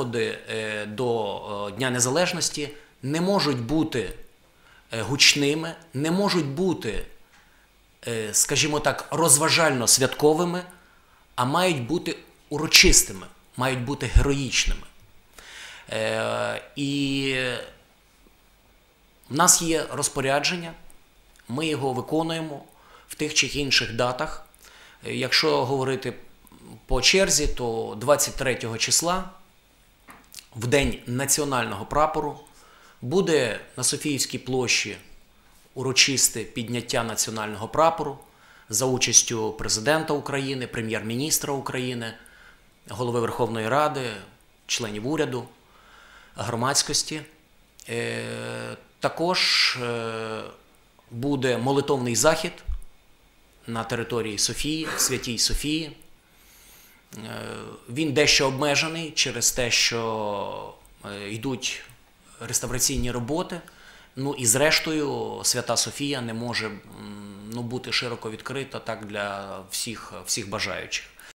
заходи е, до е, Дня Незалежності не можуть бути е, гучними, не можуть бути, скажімо так, розважально святковими, а мають бути урочистими, мають бути героїчними. І в нас є розпорядження, ми його виконуємо в тих чи інших датах. Якщо говорити по черзі, то 23 числа, в день національного прапору, буде на Софіївській площі урочисте підняття національного прапору за участю президента України, прем'єр-міністра України, голови Верховної Ради, членів уряду, громадськості. Е, Також е, буде молитовний захід на території Софії, Святій Софії. Е, Він дещо обмежений через те, що е, йдуть реставраційні роботи. Ну і зрештою, Свята Софія не може ну, бути широко відкрита так для всіх, всіх бажаючих.